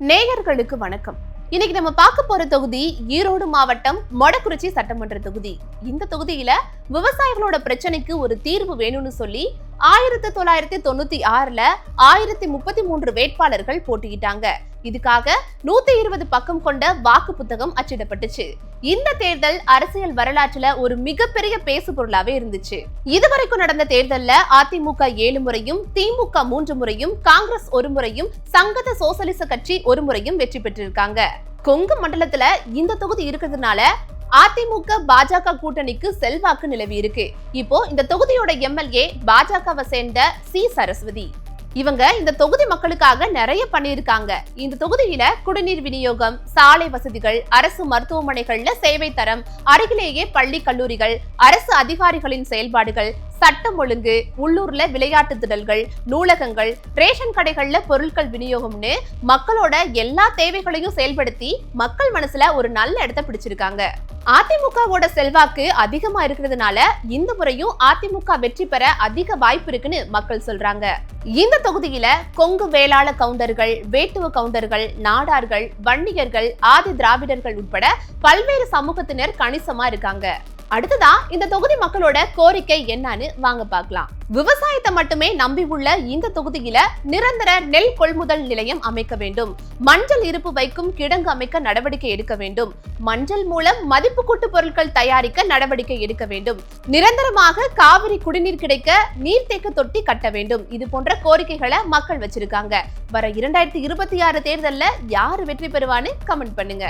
நேயர்களுக்கு வணக்கம். இன்னைக்கு நம்ம பார்க்க போற தொகுதி ஈரோடு மாவட்டம் மொடக்குறிச்சி சட்டமன்ற தொகுதி. இந்த தொகுதியில விவசாயிகளோட பிரச்சனைக்கு ஒரு தீர்வு வேணும்னு சொல்லி ஆயிரத்தி தொள்ளாயிரத்தி தொண்ணூத்தி ஆறுல ஆயிரத்தி முப்பத்தி மூன்று வேட்பாளர்கள் போட்டியிட்டாங்க. இதுக்காக நூத்தி இருபது பக்கம் கொண்ட வாக்கு புத்தகம் அச்சிடப்பட்டுச்சு. இந்த தேர்தல் அரசியல் வரலாற்றுல ஒரு மிகப்பெரிய பேசு பொருளாவே இருந்துச்சு. இதுவரைக்கும் நடந்த தேர்தல்ல அதிமுக ஏழு முறையும் திமுக மூன்று முறையும் காங்கிரஸ் ஒரு முறையும் சங்கத சோசலிச கட்சி ஒரு முறையும் வெற்றி பெற்றிருக்காங்க. கொங்கு மண்டலத்துல இந்த தொகுதி இருக்கிறதுனால அதிமுக பாஜக கூட்டணிக்கு செல்வாக்கு நிலவி இருக்கு. இப்போ இந்த தொகுதியோட எம்எல்ஏ பாஜகவை சேர்ந்த சி. சரஸ்வதி. இவங்க இந்த தொகுதி மக்களுக்காக நிறைய பண்ணியிருக்காங்க. இந்த தொகுதியில குடிநீர் விநியோகம் சாலை வசதிகள் அரசு மருத்துவமனைகள்ல சேவை தரம் அருகிலேயே பள்ளி கல்லூரிகள் அரசு அதிகாரிகளின் செயல்பாடுகள் சட்டம் ஒழுங்கு உள்ளூர்ல விளையாட்டு திடல்கள் நூலகங்கள் ரேஷன் கடைகள்ல பொருட்கள் விநியோகம்னு மக்களோட எல்லா தேவைகளையும் செயல்படுத்தி மக்கள் மனசுல ஒரு நல்ல இடத்தை பிடிச்சிருக்காங்க. அதிமுகவோட செல்வாக்கு அதிகமா இருக்கிறதுனால இந்த முறையும் அதிமுக வெற்றி பெற அதிக வாய்ப்பு இருக்குன்னு மக்கள் சொல்றாங்க. இந்த தொகுதியில கொங்கு வேளாள கவுண்டர்கள் வேட்டுவ கவுண்டர்கள் நாடார்கள் வன்னியர்கள் ஆதி திராவிடர்கள் உட்பட பல்வேறு சமூகத்தினர் கணிசமா இருக்காங்க. அடுத்ததா இந்த தொகுதி மக்களோட கோரிக்கை என்னன்னு வாங்க பார்க்கலாம். விவசாயத்தை மட்டுமே நம்பி உள்ள இந்த தொகுதியில நிரந்தர நெல் கொள்முதல் நிலையம் அமைக்க வேண்டும். மஞ்சள் இருப்பு வைக்கும் கிடங்கு அமைக்க நடவடிக்கை எடுக்க வேண்டும். மஞ்சள் மூலம் மதிப்பு கூட்டு பொருட்கள் தயாரிக்க நடவடிக்கை எடுக்க வேண்டும். நிரந்தரமாக காவிரி குடிநீர் கிடைக்க நீர்த்தேக்க தொட்டி கட்ட வேண்டும். இது போன்ற கோரிக்கைகளை மக்கள் வச்சிருக்காங்க. வர இரண்டாயிரத்தி இருபத்தி ஆறு தேர்தல்ல யாரு வெற்றி பெறுவான்னு கமெண்ட் பண்ணுங்க.